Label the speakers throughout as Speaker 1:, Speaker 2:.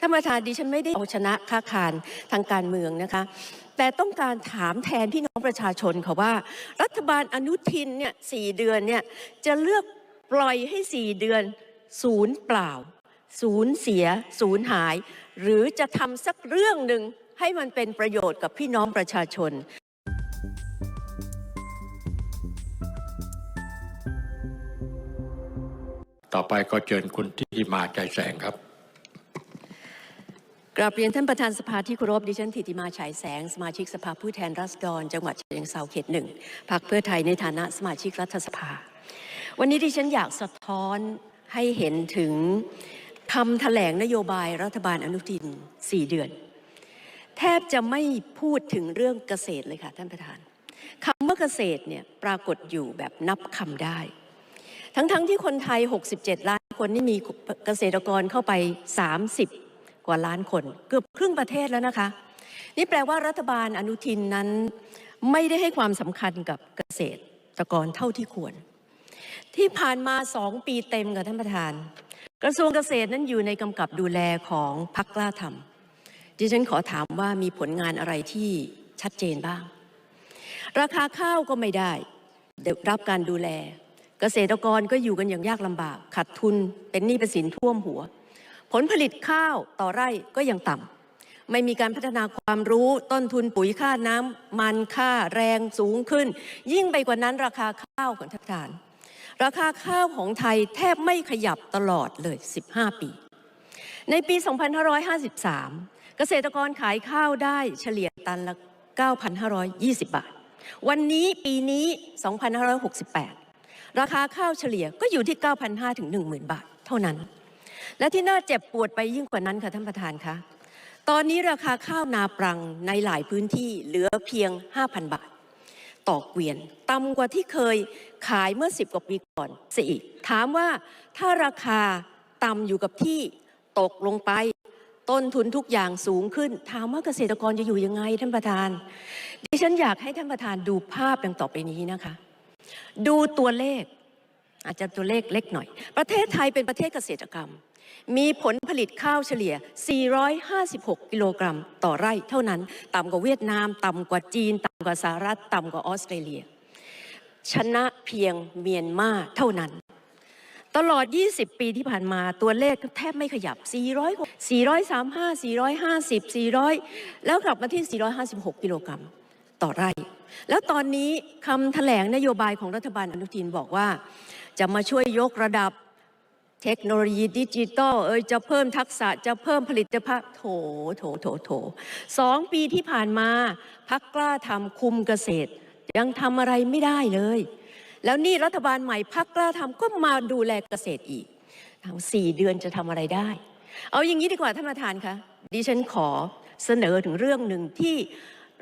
Speaker 1: ท่านประธานดิฉันไม่ได้เอาชนะค้าคารทางการเมืองนะคะ แต่ต้องการถามแทนพี่น้องประชาชนค่ะว่า รัฐบาลอนุทินเนี่ยสี่เดือนเนี่ยจะเลือกปล่อยให้สี่เดือนศูนย์เปล่าศูนย์เสียศูนย์หาย หรือจะทำสักเรื่องหนึ่งให้มันเป็นประโยชน์กับพี่น้องประชาชน
Speaker 2: ต่อไปก็เชิญคุณทิติมาใจแสงครับ
Speaker 1: กราบเรียนท่านประธานสภาที่เคารพดิฉันธิติมาฉายแสง สมาชิกสภาผู้แทนราษฎร จังหวัดฉะเชิงเทราเขตหนึ่งพรรคเพื่อไทยในฐานะสมาชิกรัฐสภา วันนี้ดิฉันอยากสะท้อนให้เห็นถึงคำแถลงนโยบายรัฐบาลอนุทิน 4 เดือน แทบจะไม่พูดถึงเรื่องเกษตรเลยค่ะท่านประธานคำว่าเกษตรเนี่ยปรากฏอยู่แบบนับคำได้ ทั้งๆทที่คนไทย 67 ล้านคนนี่มีเกษตรกรเข้าไป 30 ว่าล้านคน เกือบครึ่งประเทศแล้วนะคะ นี่แปลว่ารัฐบาลอนุทินนั้นไม่ได้ให้ความสำคัญกับเกษตรกรเท่าที่ควร ที่ผ่านมาสองปีเต็มกับท่านประธาน กระทรวงเกษตรนั้นอยู่ในกำกับดูแลของพักกล้าทำดิฉันขอถามว่ามีผลงานอะไรที่ชัดเจนบ้าง ราคาข้าวก็ไม่ได้ได้รับการดูแล เกษตรกรก็อยู่กันอย่างยากลำบาก ขาดทุนเป็นหนี้เป็นสินท่วมหัว ผลผลิตข้าวต่อไร่ก็ยังต่ำไม่มีการพัฒนาความรู้ต้นทุนปุ๋ยค่าน้ำมันค่าแรงสูงขึ้น ยิ่งไปกว่านั้นราคาข้าวของท่านประธาน ราคาข้าวของไทยแทบไม่ขยับตลอดเลย 15 ปี ในปี 2553 เกษตรกรขายข้าวได้เฉลี่ยตันละ 9,520 บาท วันนี้ปีนี้ 2,568 ราคาข้าวเฉลี่ยก็อยู่ที่ 9,500ถึง10,000 บาท เท่านั้น และที่น่าเจ็บปวดไปยิ่งกว่านั้นค่ะท่านประธานคะตอนนี้ราคาข้าวนาปรังในหลายพื้นที่เหลือเพียง 5,000 บาท ต่อเกวียนต่ำกว่าที่เคยขายเมื่อ 10 กว่าปีก่อนเสียอีก ถามว่าถ้าราคาต่ำอยู่กับที่ตกลงไปต้นทุนทุกอย่างสูงขึ้น ถามว่าเกษตรกรจะอยู่ยังไงท่านประธาน ดิฉันอยากให้ท่านประธานดูภาพดังต่อไปนี้นะคะ ดูตัวเลข อาจจะตัวเลขเล็กหน่อย ประเทศไทยเป็นประเทศเกษตรกรรม มีผลผลิตข้าวเฉลี่ย 456 กิโลกรัมต่อไร่เท่านั้น ต่ำกว่าเวียดนาม ต่ำกว่าจีน ต่ำกว่าสหรัฐ ต่ำกว่าออสเตรเลีย ชนะเพียงเมียนมาเท่านั้น ตลอด 20 ปีที่ผ่านมาตัวเลขแทบไม่ขยับ 400 435 450 400 แล้วกลับมาที่ 456 กิโลกรัมต่อไร่ แล้วตอนนี้คำแถลงนโยบายของรัฐบาลอนุทินบอกว่า จะมาช่วยยกระดับ เทคโนโลยีดิจิตอลเอยจะเพิ่มทักษะจะเพิ่มผลิตภาพโถโถโถโถสองปีที่ผ่านมาพักกล้าทำคุมเกษตร ยังทำอะไรไม่ได้เลย แล้วนี่รัฐบาลใหม่พักกล้าทำก็มาดูแลเกษตรอีกทั้งสี่เดือนจะทำอะไรได้ เอาอย่างนี้ดีกว่าท่านประธานคะดิฉันขอเสนอถึงเรื่องหนึ่งที่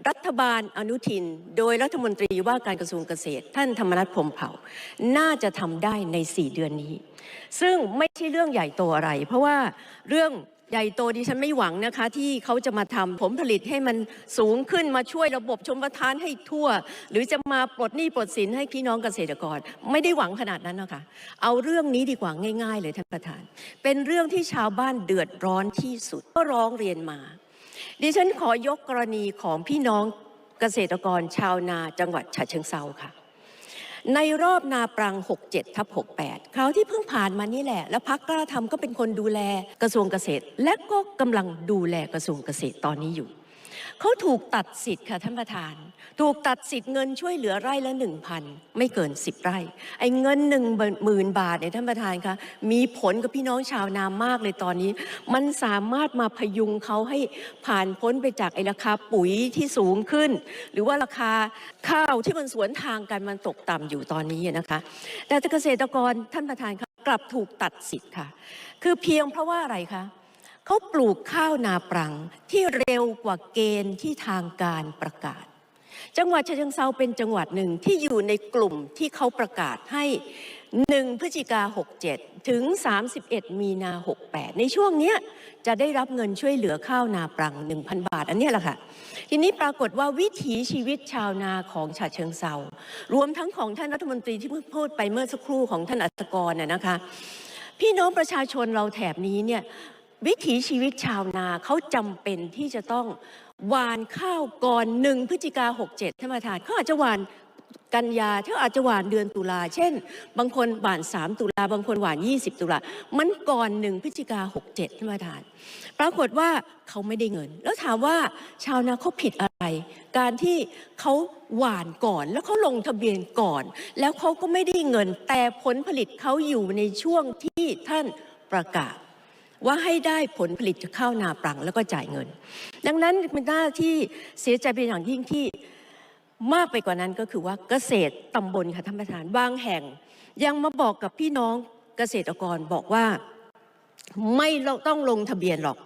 Speaker 1: รัฐบาลอนุทิน โดยรัฐมนตรีว่าการกระทรวงเกษตร ท่านธรรมนัฐพรมเผ่า น่าจะทำได้ใน 4 เดือนนี้ ซึ่งไม่ใช่เรื่องใหญ่โตอะไร เพราะว่าเรื่องใหญ่โตดิฉันไม่หวังนะคะ ที่เขาจะมาทำผลผลิตให้มันสูงขึ้นมาช่วยระบบชมประทานให้ทั่ว หรือจะมาปลดหนี้ปลดสินให้พี่น้องเกษตรกร ไม่ได้หวังขนาดนั้นนะคะเอาเรื่องนี้ดีกว่าง่าย ๆ เลยท่านประธาน เป็นเรื่องที่ชาวบ้านเดือดร้อนที่สุดก็ร้องเรียนมา ดิฉันขอยกกรณีของพี่น้องเกษตรกรชาวนาจังหวัดฉะเชิงเซาค่ะ ในรอบนาปรัง 67ทับ68 คราวที่เพิ่งผ่านมานี่แหละ แล้วพักกล้าทำก็เป็นคนดูแลกระทรวงเกษตร และก็กำลังดูแลกระทรวงเกษตรตอนนี้อยู่ เขาถูกตัดสิทธิ์ค่ะท่านประธาน ถูกตัดสิทธิ์เงินช่วยเหลือไร่ละ1,000ไม่เกิน10ไร่ ไอ้เงิน1 0,000บาทเนี่ยท่านประธานคะมีผลกับพี่น้องชาวนามากเลยตอนนี้ มันสามารถมาพยุงเขาให้ผ่านพ้นไปจากไอ้ราคาปุ๋ยที่สูงขึ้น หรือว่าราคาข้าวที่มันสวนทางกันมันตกต่ำอยู่ตอนนี้นะคะ แต่เกษตรกรท่านประธานคะกลับถูกตัดสิทธิ์ค่ะ คือเพียงเพราะว่าอะไรคะ เขาปลูกข้าวนาปรังที่เร็วกว่าเกณฑ์ที่ทางการประกาศ จังหวัดฉะเชิงเซาเป็นจังหวัดหนึ่งที่อยู่ในกลุ่มที่เขาประกาศให้ 1 พฤศจิกา 67 ถึง 31 มีนา 68 ในช่วงนี้จะได้รับเงินช่วยเหลือข้าวนาปรัง 1,000 บาท อันนี้แหละค่ะ ทีนี้ปรากฏว่าวิถีชีวิตชาวนาของฉะเชิงเซารวมทั้งของท่านรัฐมนตรีที่เพิ่งพูดไปเมื่อสักครู่ของท่านอัตกรน่ะนะคะ พี่น้องประชาชนเราแถบนี้เนี่ย วิถีชีวิตชาวนาเขาจำเป็นที่จะต้องหวานข้าวก่อนหนึ่งพฤศจิกาหกเจ็ดท่านประธานเขาอาจจะหวานกันยาเขาอาจจะหวานเดือนตุลาเช่น บางคนหวาน 3 ตุลาบางคนหวาน 20 ตุลามันก่อนหนึ่งพฤศจิกาหกเจ็ดท่านประธาน ปรากฏว่าเขาไม่ได้เงิน แล้วถามว่าชาวนาเขาผิดอะไร การที่เขาหวานก่อน แล้วเขาลงทะเบียนก่อน แล้วเขาก็ไม่ได้เงิน แต่ผลผลิตเขาอยู่ในช่วงที่ท่านประกาศ ว่าให้ได้ผลผลิตจากข้าวนาปรังแล้วก็จ่ายเงิน ดังนั้นเป็นหน้าที่เสียใจเป็นอย่างยิ่งที่มากไปกว่านั้นก็คือว่าเกษตรตำบลค่ะท่านประธานบางแห่ง ยังมาบอกกับพี่น้องเกษตรกรบอกว่าไม่ต้องลงทะเบียนหรอก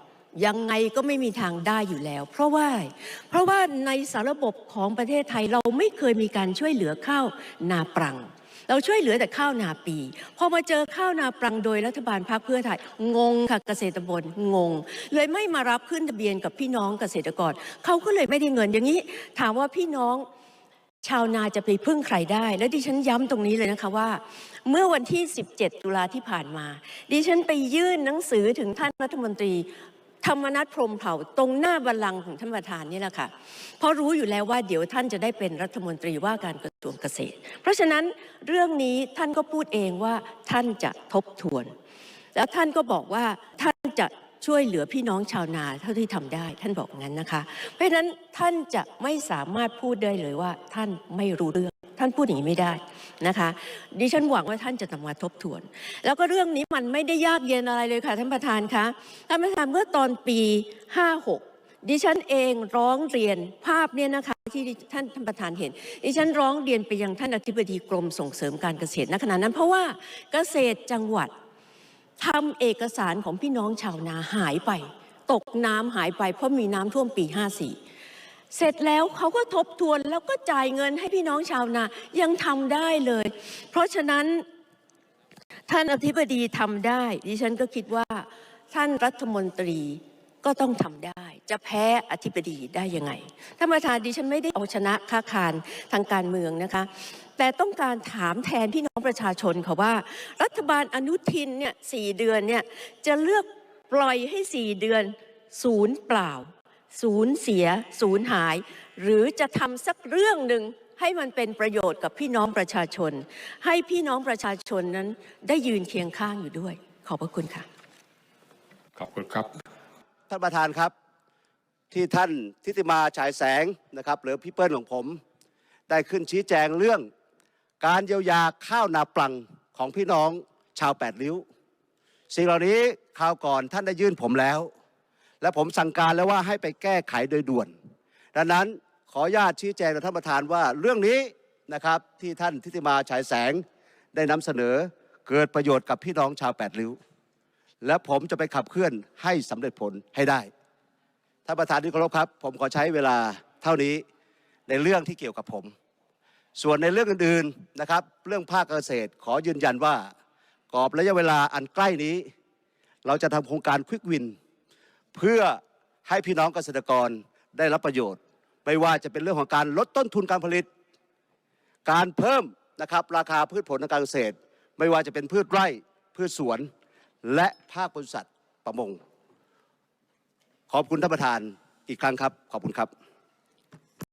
Speaker 1: ยังไงก็ไม่มีทางได้อยู่แล้ว เพราะว่า เพราะว่าในสาระบบของประเทศไทยเราไม่เคยมีการช่วยเหลือข้าวนาปรัง เราช่วยเหลือแต่ข้าวนาปี พอมาเจอข้าวนาปรังโดยรัฐบาลพรรคเพื่อไทย งงค่ะเกษตรบนงง เลยไม่มารับขึ้นทะเบียนกับพี่น้องเกษตรกรเขาก็เลยไม่ได้เงินอย่างนี้ ถามว่าพี่น้องชาวนาจะไปพึ่งใครได้ และดิฉันย้ำตรงนี้เลยนะคะว่า เมื่อวันที่ 17 ตุลาที่ผ่านมา ดิฉันไปยื่นหนังสือถึงท่านรัฐมนตรี ธรรมนัฐพรมเผ่าตรงหน้าบัลลังก์ของท่านประธานนี่แหละค่ะ เพราะรู้อยู่แล้วว่าเดี๋ยวท่านจะได้เป็นรัฐมนตรีว่าการกระทรวงเกษตร เพราะฉะนั้นเรื่องนี้ท่านก็พูดเองว่าท่านจะทบทวน แล้วท่านก็บอกว่าท่านจะช่วยเหลือพี่น้องชาวนาเท่าที่ทำได้ ท่านบอกงั้นนะคะ เพราะฉะนั้นท่านจะไม่สามารถพูดได้เลยว่าท่านไม่รู้เรื่อง ท่านพูดอย่างนี้ไม่ได้นะคะ ดิฉันหวังว่าท่านจะนำมาทบทวน แล้วก็เรื่องนี้มันไม่ได้ยากเย็นอะไรเลยค่ะท่านประธานคะท่านประธานเมื่อตอนปี 56 ดิฉันเองร้องเรียนภาพเนี่ยนะคะที่ท่านท่านประธานเห็น ดิฉันร้องเรียนไปยังท่านอธิบดีกรมส่งเสริมการเกษตรณขณะนั้น เพราะว่าเกษตรจังหวัดทำเอกสารของพี่น้องชาวนาหายไป ตกน้ำหายไปเพราะมีน้ำท่วมปี 54 เสร็จแล้วเขาก็ทบทวนแล้วก็จ่ายเงินให้พี่น้องชาวนายังทำได้เลย เพราะฉะนั้นท่านอธิบดีทำได้ ดิฉันก็คิดว่าท่านรัฐมนตรีก็ต้องทำได้ จะแพ้อธิบดีได้ยังไงท่านประธานดิฉันไม่ได้เอาชนะค้าคารทางการเมืองนะคะ แต่ต้องการถามแทนพี่น้องประชาชนค่ะว่า รัฐบาลอนุทินเนี่ยสี่เดือนเนี่ยจะเลือกปล่อยให้สี่เดือนศูนย์เปล่า ศูนย์เสียศูนย์หาย หรือจะทำสักเรื่องหนึ่งให้มันเป็นประโยชน์กับพี่น้องประชาชน ให้พี่น้องประชาชนนั้นได้ยืนเคียงข้างอยู่ด้วย ขอบพระคุณค่ะ
Speaker 2: ขอบคุณครับ
Speaker 3: ท่านประธานครับ ที่ท่านทิติมาฉายแสงนะครับ หรือพี่เปิ้ลของผม ได้ขึ้นชี้แจงเรื่อง การเยียวยาข้าวนาปลังของพี่น้องชาวแปดริ้ว สิ่งเหล่านี้คราวก่อนท่านได้ยื่นผมแล้ว และผมสั่งการแล้วว่าให้ไปแก้ไขโดยด่วน ดังนั้นขออนุญาตชี้แจงกับท่านประธานว่าเรื่องนี้นะครับที่ท่านทิติมาฉายแสงได้นำเสนอเกิดประโยชน์กับพี่น้องชาวแปดริ้ว และผมจะไปขับเคลื่อนให้สำเร็จผลให้ได้ท่านประธานที่เคารพครับ ผมขอใช้เวลาเท่านี้ในเรื่องที่เกี่ยวกับผม ส่วนในเรื่องอื่นๆนะครับ เรื่องภาคเกษตรขอยืนยันว่ากรอบระยะเวลาอันใกล้นี้ เราจะทำโครงการควิกวิน เพื่อให้พี่น้องเกษตรกรได้รับประโยชน์ ไม่ว่าจะเป็นเรื่องของการลดต้นทุนการผลิต การเพิ่มนะครับราคาพืชผลทางการเกษตร ไม่ว่าจะเป็นพืชไร่พืชสวน และภาคบริษัทประมง ขอบคุณท่านประธานอีกครั้งครับ ขอบคุณครับ